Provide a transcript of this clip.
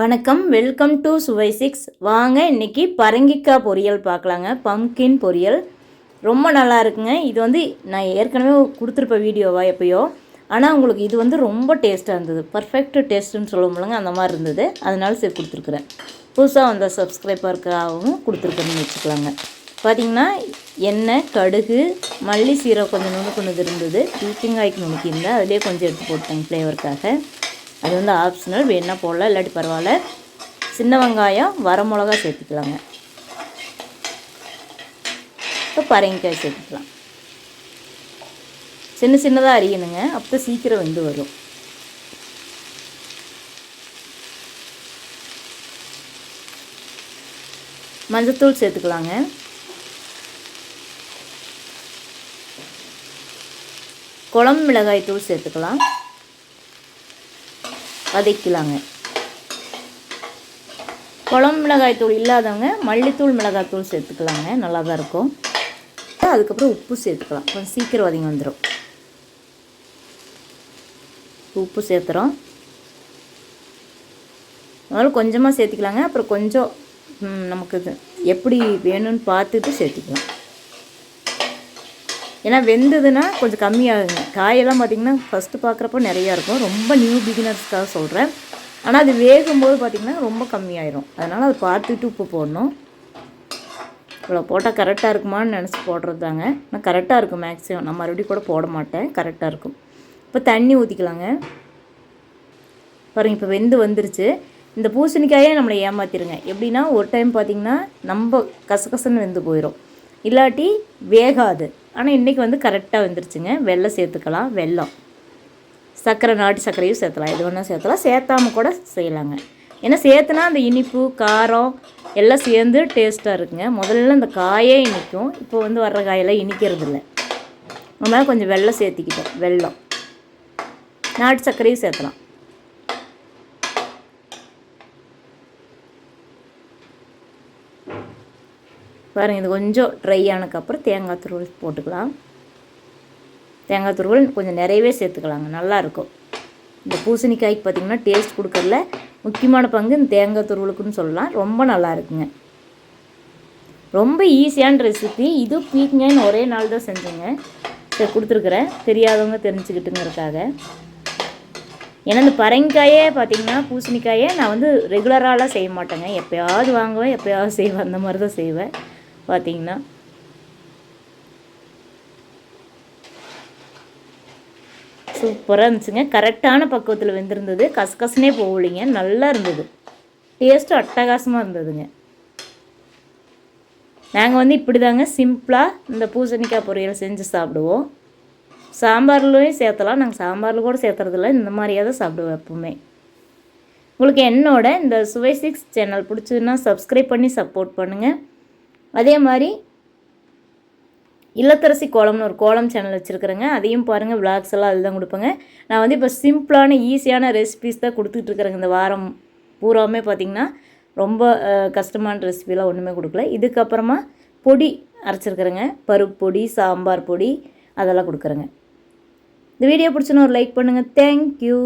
வணக்கம் welcome to சுவை six வாங்க இன்னைக்கு பரங்கிக்காய் பொரியல் பார்க்கலாங்க. பம்கின் பொரியல். ரொம்ப நல்லா இருக்குங்க. இது வந்து நான் ஏற்கனவே கொடுத்துருப்பேன் வீடியோவா எப்பயோ. ஆனால் உங்களுக்கு இது வந்து ரொம்ப டேஸ்ட்டாக இருந்தது. பர்ஃபெக்ட் டேஸ்ட்டுன்னு சொல்ல முடியலங்க அந்த மாதிரி இருந்தது. அதனால சரி கொடுத்துருக்குறேன். புதுசாக வந்த சப்ஸ்கிரைபருக்காகவும் கொடுத்துருக்குறேன்னு வச்சுக்கலாங்க. பார்த்தீங்கன்னா எண்ணெய் கடுகு மல்லி சீரகம் கொஞ்சம் நுணுக்குனது இருந்தது. பீட்டிங்காய்க்கு நுணுக்கியிருந்தேன். அதிலே கொஞ்சம் எடுத்து போட்டேன் ஃப்ளேவருக்காக அது வந்து ஆப்ஷனல் வேணால் போடலாம் இல்லாட்டி பரவாயில்ல. சின்ன வெங்காயம் வரமிளகா சேர்த்துக்கலாங்க. இப்போ பரங்கிக்காய் சேர்த்துக்கலாம். சின்ன சின்னதாக அரியணுங்க அப்போ சீக்கிரம் வெந்து வரும். மஞ்சத்தூள் சேர்த்துக்கலாங்க. குழம்பு மிளகாய் தூள் சேர்த்துக்கலாம். வதக்கலாங்க குழம்பு மிளகாய் தூள் இல்லாதவங்க மல்லித்தூள் மிளகாய் தூள் சேர்த்துக்கலாங்க. நல்லா தான் இருக்கும். அதுக்கப்புறம் உப்பு சேர்த்துக்கலாம். கொஞ்சம் சீக்கிரம் வதங்கி வந்துடும் உப்பு சேர்த்துறோம். முதல்ல கொஞ்சமாக சேர்த்துக்கலாங்க. அப்புறம் கொஞ்சம் நமக்கு இது எப்படி வேணும்னு பார்த்துட்டு சேர்த்துக்கலாம். ஏன்னா வெந்ததுன்னா கொஞ்சம் கம்மியாகுங்க. காயெல்லாம் பார்த்திங்கன்னா ஃபஸ்ட்டு பார்க்குறப்போ நிறையா இருக்கும். ரொம்ப நியூ பிகினர்ஸ்க்காக சொல்கிறேன் ஆனால் அது வேகும்போது பார்த்திங்கன்னா ரொம்ப கம்மியாயிரும். அதனால் அதை பார்த்துட்டு உப்பு போடணும். இவ்வளோ போட்டால் கரெக்டாக இருக்குமான்னு நினச்சி போடுறது தாங்க. ஆனால் கரெக்டாக இருக்கும் மேக்ஸிமம் நான் மறுபடியும் கூட போட மாட்டேன். கரெக்டாக இருக்கும். இப்போ தண்ணி ஊற்றிக்கலாங்க பாருங்கள் இப்போ வெந்து வந்துருச்சு. இந்த பூசணிக்காயே நம்மளை ஏமாத்திருங்க. எப்படின்னா ஒரு டைம் பார்த்திங்கன்னா நம்ம கசகசன்னு வெந்து போயிடும் இல்லாட்டி வேகாது. ஆனால் இன்றைக்கி வந்து கரெக்டாக வந்துருச்சுங்க. வெள்ளம் சேர்த்துக்கலாம். வெல்லம் சர்க்கரை நாட்டு சர்க்கரையும் சேர்த்தலாம். எது வேணால் சேர்த்தலாம். சேர்த்தாம கூட செய்யலாங்க. ஏன்னா சேர்த்துனா அந்த இனிப்பு காரம் எல்லாம் சேர்ந்து டேஸ்ட்டாக இருக்குங்க. முதல்ல அந்த காயே இனிக்கும். இப்போ வந்து வர்ற காயெல்லாம் இனிக்கிறது இல்லை நம்ம கொஞ்சம் வெள்ளம் சேர்த்திக்கிட்டோம். வெள்ளம். நாட்டு சர்க்கரையும் சேர்த்தலாம். பாருங்கள் இது கொஞ்சம் ட்ரை ஆனதுக்கப்புறம் தேங்காய் துருவல் போட்டுக்கலாம். தேங்காய் துருவல் கொஞ்சம் நிறையவே சேர்த்துக்கலாங்க நல்லாயிருக்கும் இந்த பூசணிக்காய்க்கு பார்த்திங்கன்னா டேஸ்ட் கொடுக்கறதுல முக்கியமான பங்கு இந்த தேங்காய் துருவலுக்குன்னு சொல்லலாம். ரொம்ப நல்லா இருக்குங்க. ரொம்ப ஈஸியான ரெசிபி இது பீக்கங்கன்னு ஒரே நாள் தான் செஞ்சேங்க. சரி கொடுத்துருக்குறேன். தெரியாதவங்க தெரிஞ்சுக்கிட்டுங்கிறதுக்காக. ஏன்னா இந்த பரங்கிக்காயே பார்த்திங்கன்னா பூசணிக்காயே நான் வந்து ரெகுலராகலாம் செய்ய மாட்டேங்க. எப்போயாவது வாங்குவேன் எப்போயாவது செய்வேன். அந்த மாதிரி தான் செய்வேன். பார்த்தீங்கன்னா சூப்பராக இருந்துச்சுங்க. கரெக்டான பக்குவத்தில் வெந்திருந்தது. கசகசனே போகலிங்க. நல்லா இருந்தது. டேஸ்ட்டும் அட்டகாசமாக இருந்ததுங்க. நாங்கள் வந்து இப்படி தாங்க சிம்பிளாக இந்த பூசணிக்காய் பொரியல் செஞ்சு சாப்பிடுவோம். சாம்பார்லையும் சேர்த்தலாம். நாங்கள் சாம்பாரில் கூட சேர்த்துறதில்ல. இந்த மாதிரியாக தான் சாப்பிடுவோம் எப்பவுமே. உங்களுக்கு என்னோட இந்த சுவை சிக்ஸ் சேனல் பிடிச்சதுன்னா சப்ஸ்கிரைப் பண்ணி சப்போர்ட் பண்ணுங்கள் அதே மாதிரி இல்லத்தரசி கோலம்னு ஒரு கோலம் சேனல் வச்சுருக்குறேங்க. அதையும் பாருங்கள் விளாக்ஸ் எல்லாம் அதுதான் கொடுப்பேங்க. நான் வந்து இப்போ சிம்பிளான ஈஸியான ரெசிபிஸ் தான் கொடுத்துட்ருக்குறேங்க இந்த வாரம் பூராவுமே பார்த்திங்கன்னா ரொம்ப கஷ்டமான ரெசிபிலாம் ஒன்றுமே கொடுக்கல. இதுக்கப்புறமா பொடி அரைச்சிருக்கிறேங்க. பருப்பு பொடி சாம்பார் பொடி அதெல்லாம் கொடுக்குறேங்க. இந்த வீடியோ பிடிச்சுன்னு ஒரு லைக் பண்ணுங்கள் தேங்க்யூ